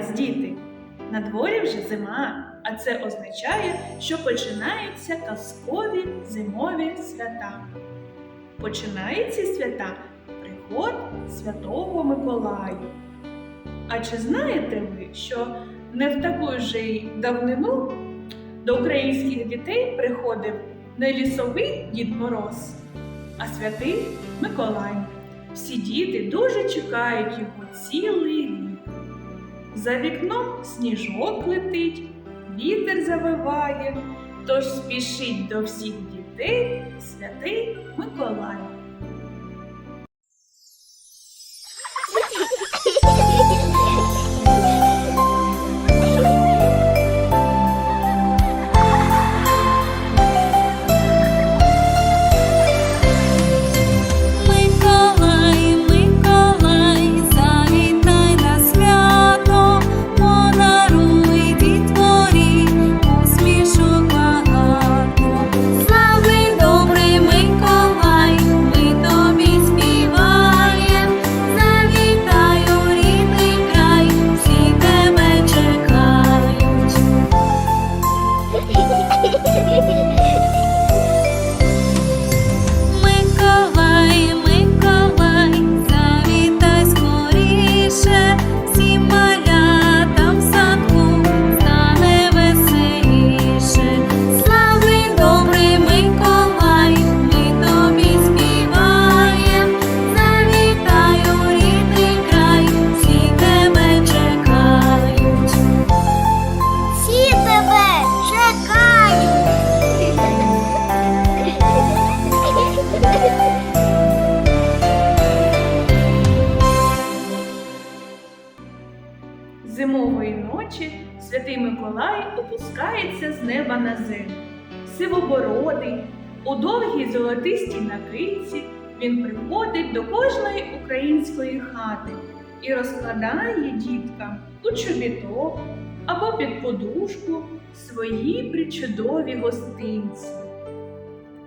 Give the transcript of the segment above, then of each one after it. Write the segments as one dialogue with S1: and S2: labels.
S1: Вас, діти! На дворі вже зима, а це означає, що починаються казкові зимові свята. Починають ці свята приход Святого Миколая. А чи знаєте ви, що не в таку ж й давнину до українських дітей приходив не лісовий Дід Мороз, а святий Миколай? Всі діти дуже чекають його цілий рік. За вікном сніжок летить, вітер завиває, тож спішить до всіх дітей святий Миколай.
S2: Миколай
S1: опускається з неба на землю. Сивобородий, у довгій золотистій накидці він приходить до кожної української хати і розкладає діткам у чобіток або під подушку свої причудові гостинці.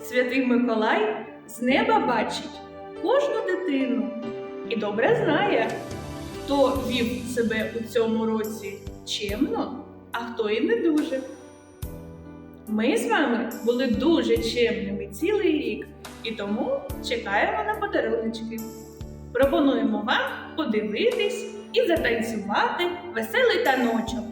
S1: Святий Миколай з неба бачить кожну дитину і добре знає, хто вів себе у цьому році чемно, а хто і не дуже. Ми з вами були дуже чимними цілий рік і тому чекаємо на подаруночки. Пропонуємо вам подивитись і затанцювати веселий таночок.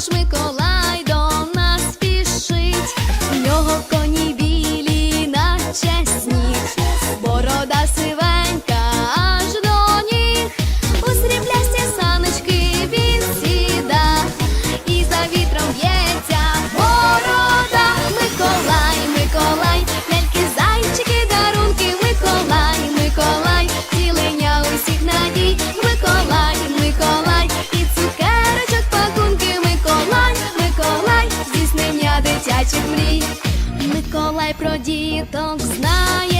S2: Наш Миколай про діток знає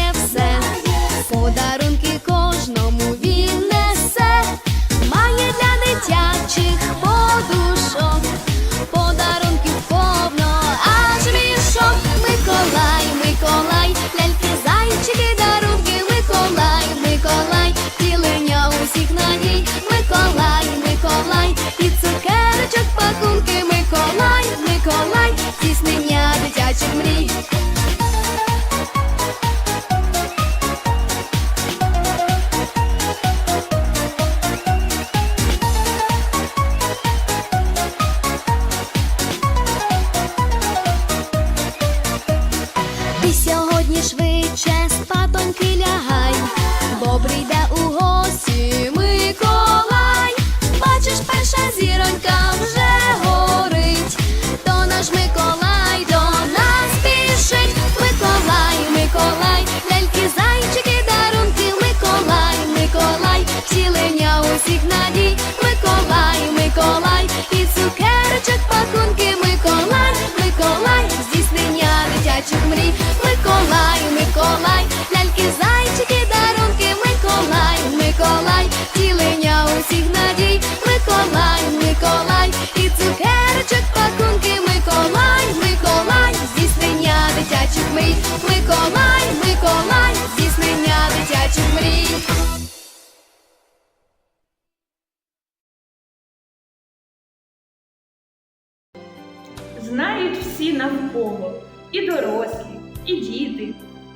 S1: однаково, і дорослі, і діти,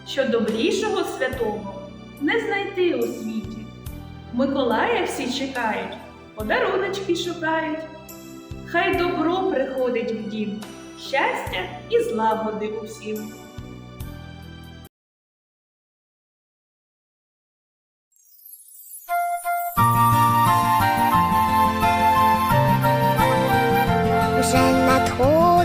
S1: що добрішого святого не знайти у світі. Миколая всі чекають, подаруночки шукають. Хай добро приходить в дім, щастя і злагоди усім.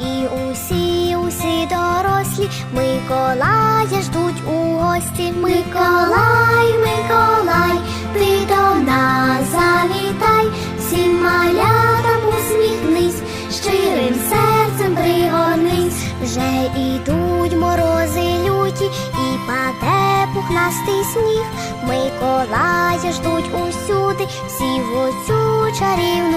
S3: І усі, усі дорослі Миколая ждуть у гості. Миколай, Миколай, ти до нас завітай, всім малятам усміхнись, щирим серцем пригорнись. Вже ідуть морози люті, і паде пухнастий сніг. Миколая ждуть усюди, всі в оцю чарівну